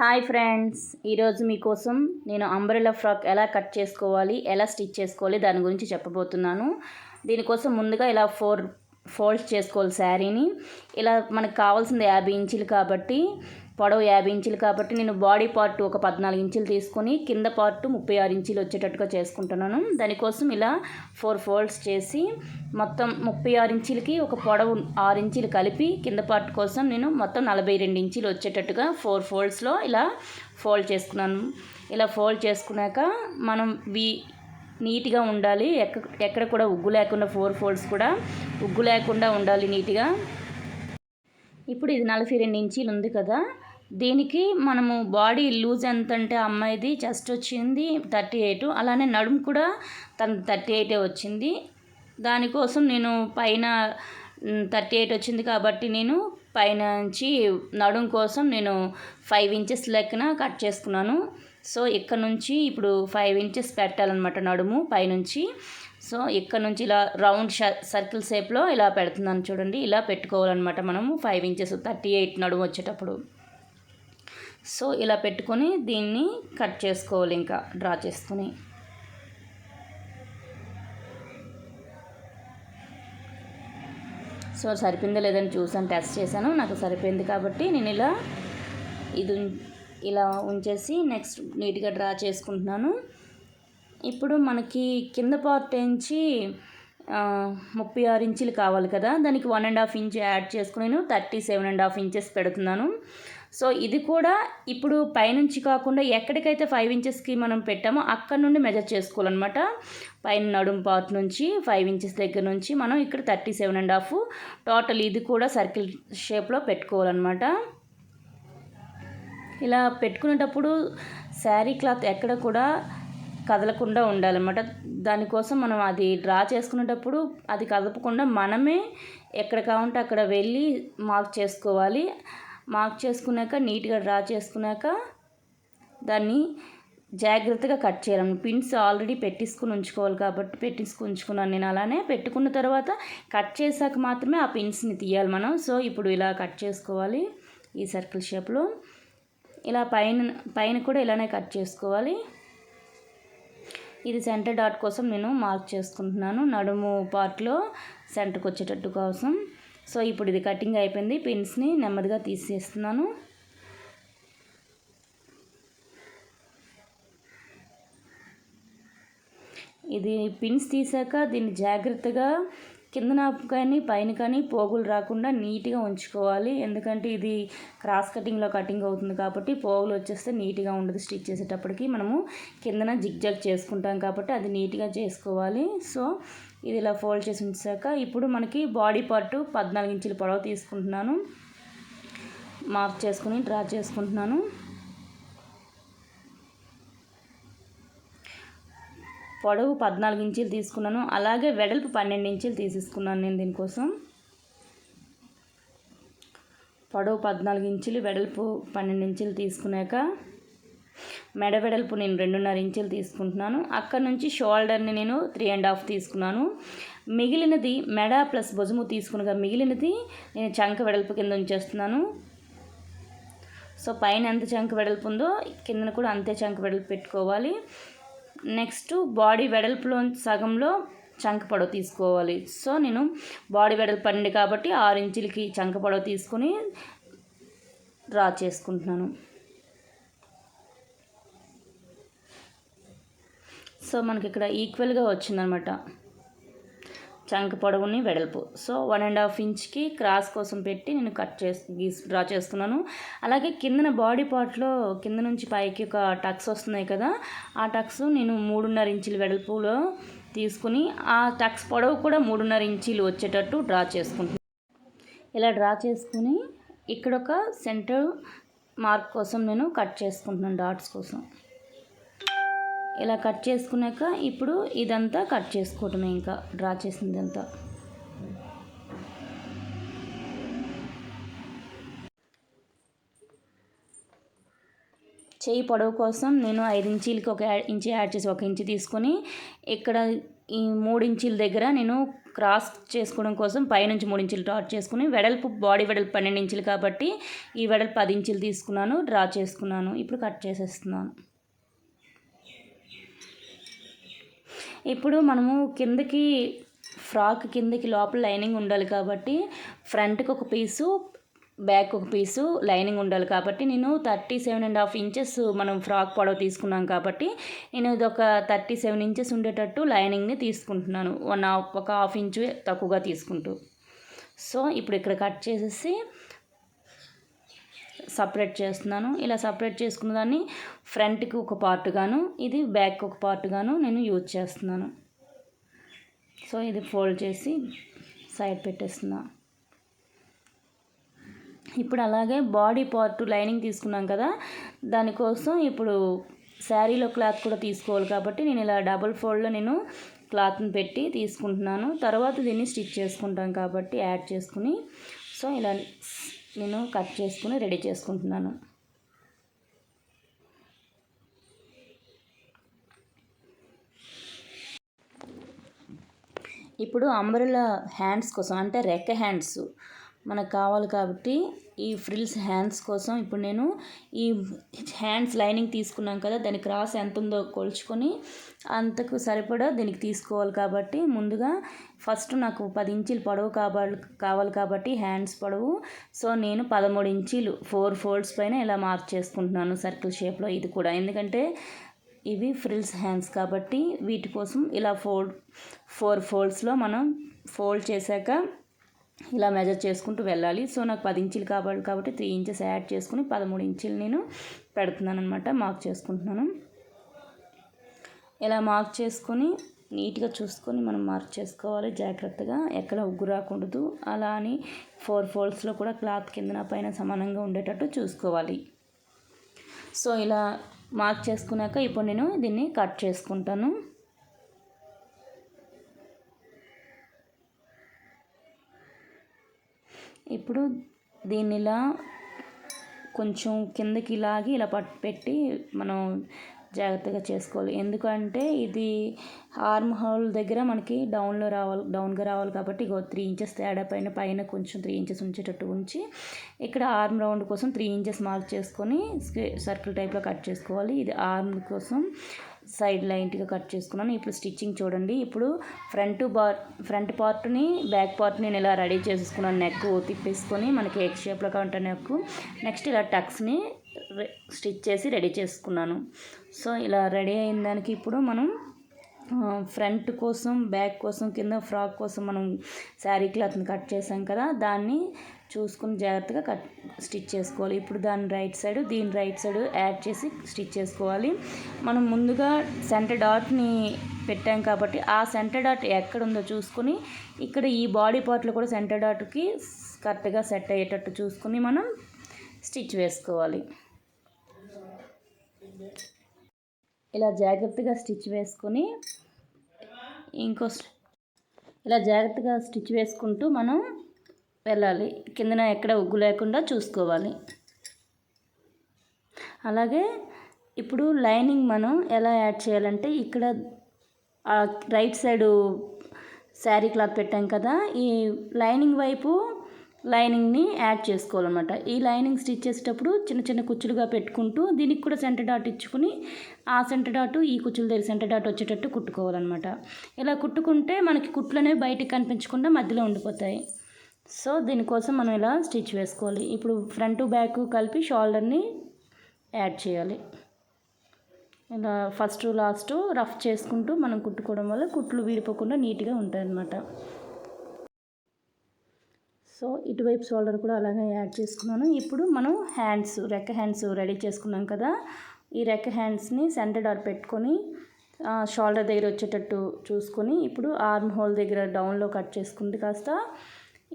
Hi friends ఈరోజు మీకోసం నేను అంబ్రెలా ఫ్రాక్ ఎలా కట్ చేసుకోవాలి ఎలా స్టిచ్ చేసుకోవాలి దాని గురించి చెప్పబోతున్నాను. దీనికోసం ముందుగా ఇలా ఫోర్ ఫోల్డ్స్ చేసుకోవాలి శారీని. ఇలా మనకు కావాల్సింది యాభై ఇంచులు కాబట్టి పొడవు యాభై ఇంచులు కాబట్టి నేను బాడీ పార్ట్ ఒక పద్నాలుగు ఇంచులు తీసుకొని కింద పార్ట్ ముప్పై ఆరు ఇంచులు వచ్చేటట్టుగా చేసుకుంటున్నాను. దానికోసం ఇలా ఫోర్ ఫోల్డ్స్ చేసి మొత్తం ముప్పై ఆరు ఇంచులకి ఒక పొడవు ఆరు ఇంచులు కలిపి కింద పార్ట్ కోసం నేను మొత్తం నలభై రెండు ఇంచులు వచ్చేటట్టుగా ఫోర్ ఫోల్డ్స్లో ఇలా ఫోల్డ్ చేసుకున్నాను. ఇలా ఫోల్డ్ చేసుకున్నాక మనం వి నీట్గా ఉండాలి. ఎక్క ఎక్కడ కూడా ఉగ్గు లేకుండా ఫోర్ ఫోల్డ్స్ కూడా ఉగ్గు లేకుండా ఉండాలి నీట్గా. ఇప్పుడు ఇది నలభై రెండు ఇంచీలు ఉంది కదా. దీనికి మనము బాడీ లూజ్ ఎంత అంటే అమ్మాయిది చెస్ట్ వచ్చింది థర్టీ ఎయిట్. అలానే నడుము కూడా తన థర్టీ ఎయిటే వచ్చింది. దానికోసం నేను పైన థర్టీ ఎయిట్ వచ్చింది కాబట్టి నేను పైన నుంచి నడుం కోసం నేను ఫైవ్ ఇంచెస్ లెక్కన కట్ చేసుకున్నాను. సో ఇక్కడ నుంచి ఇప్పుడు ఫైవ్ ఇంచెస్ పెట్టాలన్నమాట నడుము పైనుంచి సో ఇక్కడ నుంచి ఇలా రౌండ్ సర్కిల్ షేప్లో ఇలా పెడుతున్నాను చూడండి. ఇలా పెట్టుకోవాలన్నమాట మనము ఫైవ్ ఇంచెస్ థర్టీ ఎయిట్ నడుము వచ్చేటప్పుడు. సో ఇలా పెట్టుకొని దీన్ని కట్ చేసుకోవాలి ఇంకా డ్రా చేసుకొని. సో సరిపోయిందో లేదని చూసాను టెస్ట్ చేశాను నాకు సరిపోయింది కాబట్టి నేను ఇలా ఇది ఇలా ఉంచేసి నెక్స్ట్ నీట్గా డ్రా చేసుకుంటున్నాను. ఇప్పుడు మనకి కింద పార్ట్ నుంచి ముప్పై ఆరు ఇంచులు కావాలి కదా దానికి one and half inch add చేసుకుని నేను thirty seven and half inches పెడుతున్నాను. సో ఇది కూడా ఇప్పుడు పైనుంచి కాకుండా ఎక్కడికైతే ఫైవ్ ఇంచెస్కి మనం పెట్టామో అక్కడ నుండి మెజర్ చేసుకోవాలన్నమాట. పైన నడుం పార్ట్ నుంచి ఫైవ్ ఇంచెస్ దగ్గర నుంచి మనం ఇక్కడ thirty seven and half total ఇది కూడా సర్కిల్ షేప్లో పెట్టుకోవాలన్నమాట. ఇలా పెట్టుకునేటప్పుడు శారీ క్లాత్ ఎక్కడ కూడా కదలకుండా ఉండాలన్నమాట. దానికోసం మనం అది డ్రా చేసుకునేటప్పుడు అది కదపకుండా మనమే ఎక్కడ కావాలంటే అక్కడ వెళ్ళి మార్క్ చేసుకోవాలి. మార్క్ చేసుకున్నాక నీట్గా డ్రా చేసుకున్నాక దాన్ని జాగ్రత్తగా కట్ చేయాలి. పిన్స్ ఆల్రెడీ పెట్టించుకుని ఉంచుకోవాలి కాబట్టి పెట్టించుకుని ఉంచుకున్నాను నేను అలానే. పెట్టుకున్న తర్వాత కట్ చేశాక మాత్రమే ఆ పిన్స్ని తీయాలి మనం. సో ఇప్పుడు ఇలా కట్ చేసుకోవాలి ఈ సర్కిల్ షేప్లో. ఇలా పైన పైన కూడా ఇలానే కట్ చేసుకోవాలి. ఇది సెంటర్ డాట్ కోసం నేను మార్క్ చేసుకుంటున్నాను. నడుము పార్ట్లో సెంటర్కి వచ్చేటట్టు కోసం. సో ఇప్పుడు ఇది కటింగ్ అయిపోయింది పిన్స్ని నెమ్మదిగా తీసేస్తున్నాను. ఇది పిన్స్ తీసాక దీన్ని జాగ్రత్తగా కిందన కానీ పైన కానీ పోగులు రాకుండా నీట్గా ఉంచుకోవాలి. ఎందుకంటే ఇది క్రాస్ కటింగ్లో కటింగ్ అవుతుంది కాబట్టి పోగులు వచ్చేస్తే నీట్గా ఉండదు స్టిచ్ చేసేటప్పటికి. మనము కిందన జిగ్జాగ్ చేసుకుంటాం కాబట్టి అది నీట్గా చేసుకోవాలి. సో ఇది ఇలా ఫోల్డ్ చేసి ఉంచాక ఇప్పుడు మనకి బాడీ పార్ట్ పద్నాలుగు ఇంచుల పొడవు తీసుకుంటున్నాను. మార్క్ చేసుకుని డ్రా చేసుకుంటున్నాను. పొడవు పద్నాలుగు ఇంచులు తీసుకున్నాను. అలాగే వెడల్పు పన్నెండు ఇంచులు తీసేసుకున్నాను నేను దీనికోసం. పొడవు పద్నాలుగు ఇంచులు వెడల్పు పన్నెండు ఇంచులు తీసుకున్నాక మెడ వెడల్పు నేను రెండున్నర ఇంచులు తీసుకుంటున్నాను. అక్కడ నుంచి షోల్డర్ని నేను త్రీ అండ్ హాఫ్ తీసుకున్నాను. మిగిలినది మెడ ప్లస్ భుజము తీసుకునగా మిగిలినది నేను చంక వెడల్పు కింద ఉంచేస్తున్నాను. సో పైన ఎంత చంక వెడల్పు ఉందో కిందన కూడా అంతే చంక వెడల్పు పెట్టుకోవాలి. నెక్స్ట్ బాడీ వెడల్పులో సగంలో చంక పొడవు తీసుకోవాలి. సో నేను బాడీ వెడల్పు పన్నెండు కాబట్టి ఆరు ఇంచులకి చంక పొడవు తీసుకొని డ్రా చేసుకుంటున్నాను. సో మనకి ఇక్కడ ఈక్వల్గా వచ్చిందనమాట చంక పొడవుని వెడల్పు. సో వన్ అండ్ హాఫ్ ఇంచ్కి క్రాస్ కోసం పెట్టి నేను కట్ చేసి గీసి డ్రా చేస్తున్నాను. అలాగే కిందన బాడీ పార్ట్లో కింద నుంచి పైకి ఒక టక్స్ వస్తున్నాయి కదా ఆ టక్స్ నేను మూడున్నర ఇంచుల వెడల్పులో తీసుకుని ఆ టక్స్ పొడవు కూడా మూడున్నర ఇంచీలు వచ్చేటట్టు డ్రా చేసుకుంటున్నాను ఇలా డ్రా చేసుకుని ఇక్కడ ఒక సెంటర్ మార్క్ కోసం నేను కట్ చేసుకుంటున్నాను డాట్స్ కోసం. ఇలా కట్ చేసుకున్నాక ఇప్పుడు ఇదంతా కట్ చేసుకోవటమే ఇంకా డ్రా చేసిందంతా. చేయి పొడవు కోసం నేను ఐదు ఇంచీలకి ఒక ఇంచి యాడ్ చేసి ఒక ఇంచి తీసుకొని ఇక్కడ ఈ మూడు ఇంచీల దగ్గర నేను క్రాస్ చేసుకోవడం కోసం పైనుంచి మూడు ఇంచులు డాట్ చేసుకుని వెడల్పు బాడీ వెడల్పు పన్నెండు ఇంచులు కాబట్టి ఈ వెడల్పు పది ఇంచులు తీసుకున్నాను డ్రా చేసుకున్నాను ఇప్పుడు కట్ చేసేస్తున్నాను. ఇప్పుడు మనము కిందకి ఫ్రాక్ కిందకి లోపల లైనింగ్ ఉండాలి కాబట్టి ఫ్రంట్కి ఒక పీసు బ్యాక్ ఒక పీసు లైనింగ్ ఉండాలి కాబట్టి నేను thirty seven and half inches మనం ఫ్రాక్ పొడవు తీసుకున్నాం కాబట్టి నేను ఇది ఒక థర్టీ సెవెన్ ఇంచెస్ ఉండేటట్టు లైనింగ్ని తీసుకుంటున్నాను. వన్ హాఫ్ ఒక హాఫ్ ఇంచు తక్కువగా తీసుకుంటూ. సో ఇప్పుడు ఇక్కడ కట్ చేసేసి సపరేట్ చేస్తున్నాను. ఇలా సపరేట్ చేసుకున్న దాన్ని ఫ్రంట్కి ఒక పార్ట్ గాను ఇది బ్యాక్ ఒక పార్ట్ గాను నేను యూజ్ చేస్తున్నాను. సో ఇది ఫోల్డ్ చేసి సైడ్ పెట్టేస్తున్నాను ఇప్పుడు అలాగే బాడీ పార్ట్ లైనింగ్ తీసుకున్నాం కదా దానికోసం ఇప్పుడు శారీలో క్లాత్ కూడా తీసుకోవాలి కాబట్టి నేను ఇలా డబుల్ ఫోల్డ్లో నేను క్లాత్ని పెట్టి తీసుకుంటున్నాను. తర్వాత దీన్ని స్టిచ్ చేసుకుంటాం కాబట్టి యాడ్ చేసుకుని సో ఇలా నేను కట్ చేసుకుని రెడీ చేసుకుంటున్నాను. ఇప్పుడు అంబ్రెల్లా హ్యాండ్స్ కోసం అంటే రెక్క హ్యాండ్స్ మనకు కావాలి కాబట్టి ఈ ఫ్రిల్స్ హ్యాండ్స్ కోసం ఇప్పుడు నేను ఈ హ్యాండ్స్ లైనింగ్ తీసుకున్నాం కదా దాని క్రాస్ ఎంత ఉందో కొలుచుకొని అంతకు సరిపడా దీనికి తీసుకోవాలి కాబట్టి ముందుగా ఫస్ట్ నాకు పది ఇంచీలు పొడవు కావాలి కావాలి కాబట్టి హ్యాండ్స్ పొడవు. సో నేను పదమూడు ఇంచీలు ఫోర్ ఫోల్డ్స్ పైన ఇలా మార్క్ చేసుకుంటున్నాను సర్కిల్ షేప్లో ఇది కూడా. ఎందుకంటే ఇవి ఫ్రిల్స్ హ్యాండ్స్ కాబట్టి వీటి కోసం ఇలా ఫోల్డ్ ఫోర్ ఫోల్డ్స్లో మనం ఫోల్డ్ చేశాక ఇలా మెజర్ చేసుకుంటూ వెళ్ళాలి. సో నాకు పది ఇంచులు కావాలి కాబట్టి త్రీ ఇంచెస్ యాడ్ చేసుకుని పదమూడు ఇంచులు నేను పెడుతున్నాను అనమాట మార్క్ చేసుకుంటున్నాను. ఇలా మార్క్ చేసుకొని నీట్గా చూసుకొని మనం మార్క్ చేసుకోవాలి జాగ్రత్తగా. ఎక్కడ ఉగ్గు రాకూడదు. అలా అని ఫోర్ ఫోల్డ్స్లో కూడా క్లాత్ కిందన పైన సమానంగా ఉండేటట్టు చూసుకోవాలి. సో ఇలా మార్క్ చేసుకున్నాక ఇప్పుడు నేను దీన్ని కట్ చేసుకుంటాను. ఇప్పుడు దీన్ని ఇలా కొంచెం కిందకి లాగి ఇలా పట్టు పెట్టి మనం జాగ్రత్తగా చేసుకోవాలి. ఎందుకంటే ఇది ఆర్మ్ హోల్ దగ్గర మనకి డౌన్లో రావాలి డౌన్గా రావాలి కాబట్టి ఇగో త్రీ ఇంచెస్ తేడా పైన పైన కొంచెం త్రీ ఇంచెస్ ఉంచేటట్టు ఉంచి ఇక్కడ ఆర్మ్ రౌండ్ కోసం త్రీ ఇంచెస్ మార్క్ చేసుకొని సర్కిల్ టైప్లో కట్ చేసుకోవాలి. ఇది ఆర్మ్ కోసం సైడ్ లైన్గా కట్ చేసుకున్నాను. ఇప్పుడు స్టిచ్చింగ్ చూడండి. ఇప్పుడు ఫ్రంట్ పార్ట్ ఫ్రంట్ పార్ట్ని బ్యాక్ పార్ట్ నేను ఇలా రెడీ చేసుకున్నాను. నెక్ తిప్పేసుకొని మనకి ఎగ్ షేప్లో కావాలంటే నెక్ నెక్స్ట్ ఇలా టక్స్ని స్టిచ్ చేసి రెడీ చేసుకున్నాను. సో ఇలా రెడీ అయిన దానికి ఇప్పుడు మనం ఫ్రంట్ కోసం బ్యాక్ కోసం కింద ఫ్రాక్ కోసం మనం శారీ క్లాత్ని కట్ చేసాం కదా దాన్ని చూసుకుని జాగ్రత్తగా కట్ స్టిచ్ చేసుకోవాలి. ఇప్పుడు దాని రైట్ సైడ్ దీని రైట్ సైడ్ యాడ్ చేసి స్టిచ్ చేసుకోవాలి. మనం ముందుగా సెంటర్ డాట్ని పెట్టాం కాబట్టి ఆ సెంటర్ డాట్ ఎక్కడ ఉందో చూసుకొని ఇక్కడ ఈ బాడీ పార్ట్లో కూడా సెంటర్ డాట్కి కరెక్ట్గా సెట్ అయ్యేటట్టు చూసుకుని మనం స్టిచ్ వేసుకోవాలి. ఇలా జాగ్రత్తగా స్టిచ్ వేసుకొని ఇంకో ఇలా జాగ్రత్తగా స్టిచ్ వేసుకుంటూ మనం వెళ్ళాలి. కిందన ఎక్కడ ఉగ్గు లేకుండా చూసుకోవాలి. అలాగే ఇప్పుడు లైనింగ్ మనం ఎలా యాడ్ చేయాలంటే ఇక్కడ రైట్ సైడు శారీ క్లాత్ పెట్టాం కదా ఈ లైనింగ్ వైపు లైనింగ్ని యాడ్ చేసుకోవాలన్నమాట. ఈ లైనింగ్ స్టిచ్ చేసేటప్పుడు చిన్న చిన్న కుచ్చులుగా పెట్టుకుంటూ దీనికి కూడా సెంటర్ డాట్ ఇచ్చుకుని ఆ సెంటర్ డాట్ ఈ కుచ్చుల దగ్గర సెంటర్ డాట్ వచ్చేటట్టు కుట్టుకోవాలన్నమాట. ఇలా కుట్టుకుంటే మనకి కుట్లు అనేవి బయటికి కనిపించకుండా మధ్యలో ఉండిపోతాయి. సో దీనికోసం మనం ఇలా స్టిచ్ వేసుకోవాలి. ఇప్పుడు ఫ్రంట్ బ్యాక్ కలిపి షోల్డర్ని యాడ్ చేయాలి. ఇలా ఫస్ట్ లాస్ట్ రఫ్ చేసుకుంటూ మనం కుట్టుకోవడం వల్ల కుట్లు విడిపోకుండా నీట్గా ఉంటాయి అన్నమాట సో ఇటువైపు షోల్డర్ కూడా అలాగే యాడ్ చేసుకున్నాను. ఇప్పుడు మనం హ్యాండ్స్ రెక్క హ్యాండ్స్ రెడీ చేసుకున్నాం కదా. ఈ రెక్క హ్యాండ్స్ని సెంటర్ డాట్ పెట్టుకొని షోల్డర్ దగ్గర వచ్చేటట్టు చూసుకొని ఇప్పుడు ఆర్మ్ హోల్ దగ్గర డౌన్లో కట్ చేసుకుంటే కాస్త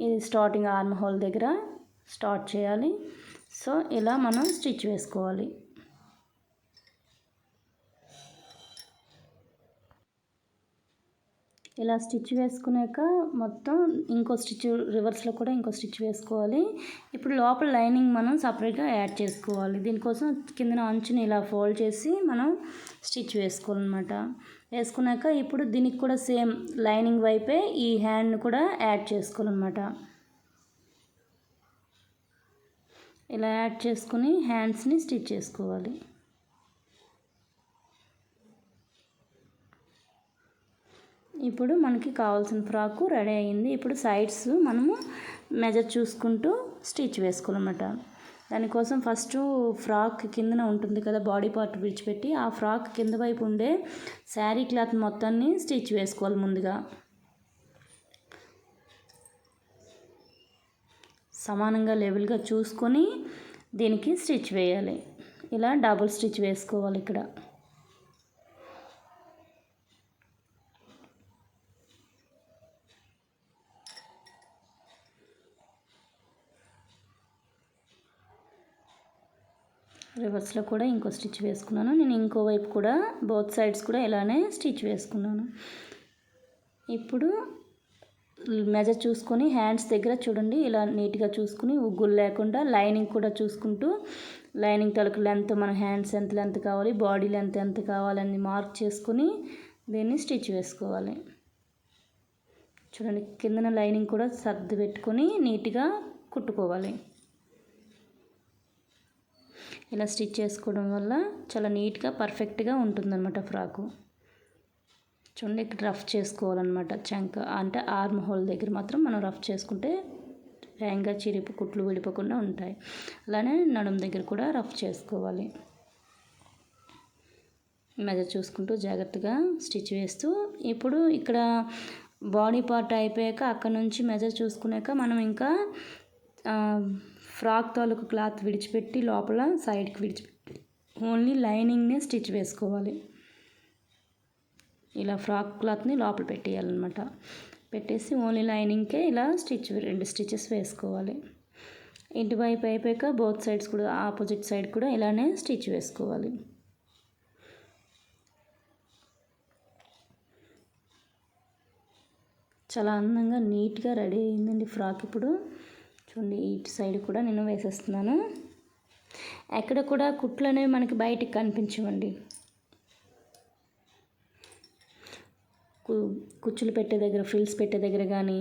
ఇది స్టార్టింగ్ ఆర్మ్ హోల్ దగ్గర స్టార్ట్ చేయాలి. సో ఇలా మనం స్టిచ్ వేసుకోవాలి. ఇలా స్టిచ్ వేసుకున్నాక మొత్తం ఇంకో స్టిచ్ రివర్స్లో కూడా ఇంకో స్టిచ్ వేసుకోవాలి. ఇప్పుడు లోపల లైనింగ్ మనం సపరేట్గా యాడ్ చేసుకోవాలి. దీనికోసం కిందన అంచుని ఇలా ఫోల్డ్ చేసి మనం స్టిచ్ వేసుకోవాలన్నమాట. వేసుకున్నాక ఇప్పుడు దీనికి కూడా సేమ్ లైనింగ్ వైపే ఈ హ్యాండ్ని కూడా యాడ్ చేసుకోవాలన్నమాట. ఇలా యాడ్ చేసుకుని హ్యాండ్స్ని స్టిచ్ చేసుకోవాలి. ఇప్పుడు మనకి కావాల్సిన ఫ్రాకు రెడీ అయింది ఇప్పుడు సైడ్స్ మనము మెజర్ చూసుకుంటూ స్టిచ్ వేసుకోవాలన్నమాట. దానికోసం ఫస్ట్ ఫ్రాక్ కిందన ఉంటుంది కదా బాడీ పార్ట్ విడిచిపెట్టి ఆ ఫ్రాక్ కింద వైపు ఉండే శారీ క్లాత్ మొత్తాన్ని స్టిచ్ వేసుకోవాలి ముందుగా. సమానంగా లెవెల్గా చూసుకొని దీనికి స్టిచ్ వేయాలి. ఇలా డబుల్ స్టిచ్ వేసుకోవాలి ఇక్కడ. రివర్స్లో కూడా ఇంకో స్టిచ్ వేసుకున్నాను. నేను ఇంకో వైపు కూడా బోత్ సైడ్స్ కూడా ఇలానే స్టిచ్ వేసుకున్నాను. ఇప్పుడు మెజర్ చూసుకొని హ్యాండ్స్ దగ్గర చూడండి ఇలా నీట్గా చూసుకుని ఉగ్గులు లేకుండా లైనింగ్ కూడా చూసుకుంటూ లైనింగ్ తలకు లెంత్ మన హ్యాండ్స్ ఎంత లెంత్ కావాలి బాడీ లెంత్ ఎంత కావాలని మార్క్ చేసుకుని దీన్ని స్టిచ్ వేసుకోవాలి. చూడండి కిందన లైనింగ్ కూడా సర్ది పెట్టుకొని నీట్గా కుట్టుకోవాలి. ఇలా స్టిచ్ చేసుకోవడం వల్ల చాలా నీట్గా పర్ఫెక్ట్గా ఉంటుందన్నమాట ఫ్రాకు. చూడండి ఇక్కడ రఫ్ చేసుకోవాలన్నమాట చంక అంటే ఆర్మ్ హోల్ దగ్గర మాత్రం మనం రఫ్ చేసుకుంటే హ్యాంగ్గా చిరిపి కుట్లు విడిపోకుండా ఉంటాయి. అలానే నడుము దగ్గర కూడా రఫ్ చేసుకోవాలి. మెజర్ చూసుకుంటూ జాగ్రత్తగా స్టిచ్ వేస్తూ ఇప్పుడు ఇక్కడ బాడీ పార్ట్ అయిపోయాక అక్కడ నుంచి మెజర్ చూసుకున్నాక మనం ఇంకా ఫ్రాక్ తాలూకు క్లాత్ విడిచిపెట్టి లోపల సైడ్కి విడిచిపెట్టి ఓన్లీ లైనింగ్నే స్టిచ్ వేసుకోవాలి. ఇలా ఫ్రాక్ క్లాత్ని లోపల పెట్టేయాలన్నమాట. పెట్టేసి ఓన్లీ లైనింగ్కే ఇలా స్టిచ్ రెండు స్టిచెస్ వేసుకోవాలి. ఇటువైపు అయిపోయాక బోత్ సైడ్స్ కూడా ఆపోజిట్ సైడ్ కూడా ఇలానే స్టిచ్ వేసుకోవాలి. చాలా అందంగా నీట్గా రెడీ అయిందండి ఫ్రాక్ ఇప్పుడు. చూడండి ఇటు సైడ్ కూడా నేను వేసేస్తున్నాను. ఎక్కడ కూడా కుట్లు అనేవి మనకి బయటికి కనిపించవండి. కుచ్చులు పెట్టే దగ్గర ఫ్రిల్స్ పెట్టే దగ్గర కానీ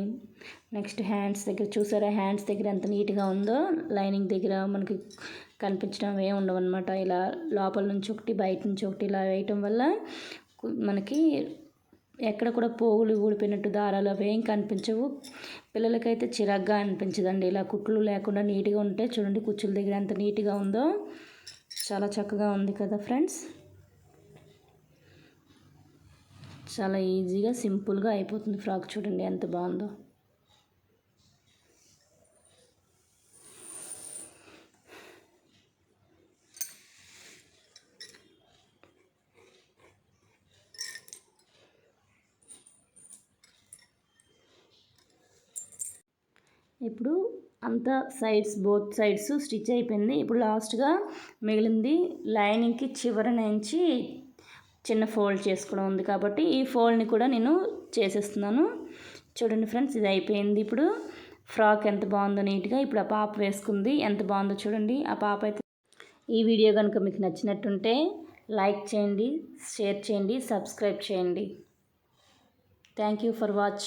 నెక్స్ట్ హ్యాండ్స్ దగ్గర చూసారా హ్యాండ్స్ దగ్గర ఎంత నీట్గా ఉందో లైనింగ్ దగ్గర మనకి కనిపించడం ఏ ఉండవు అనమాట ఇలా లోపల నుంచి ఒకటి బయట నుంచి ఒకటి ఇలా వేయటం వల్ల మనకి ఎక్కడ కూడా పోగులు ఊడిపోయినట్టు దారాలు అవి ఏం కనిపించవు. పిల్లలకైతే చిరాగ్గా అనిపించదండి. ఇలా కుట్లు లేకుండా నీట్గా ఉంటే చూడండి కుచ్చుల దగ్గర ఎంత నీట్గా ఉందో. చాలా చక్కగా ఉంది కదా ఫ్రెండ్స్. చాలా ఈజీగా సింపుల్గా అయిపోతుంది ఫ్రాక్ చూడండి ఎంత బాగుందో ఇప్పుడు అంతా సైడ్స్ బోత్ సైడ్స్ స్టిచ్ అయిపోయింది. ఇప్పుడు లాస్ట్గా మిగిలింది లైనింగ్కి చివర నుంచి చిన్న ఫోల్డ్ చేసుకోవడం ఉంది కాబట్టి ఈ ఫోల్డ్ని కూడా నేను చేసేస్తున్నాను. చూడండి ఫ్రెండ్స్ ఇది అయిపోయింది. ఇప్పుడు ఫ్రాక్ ఎంత బాగుందో నీట్గా ఇప్పుడు ఆ పాప వేసుకుంది. ఎంత బాగుందో చూడండి. ఆ పాప అయితే ఈ వీడియో కనుక మీకు నచ్చినట్టుంటే లైక్ చేయండి షేర్ చేయండి సబ్స్క్రైబ్ చేయండి. Thank you for watch.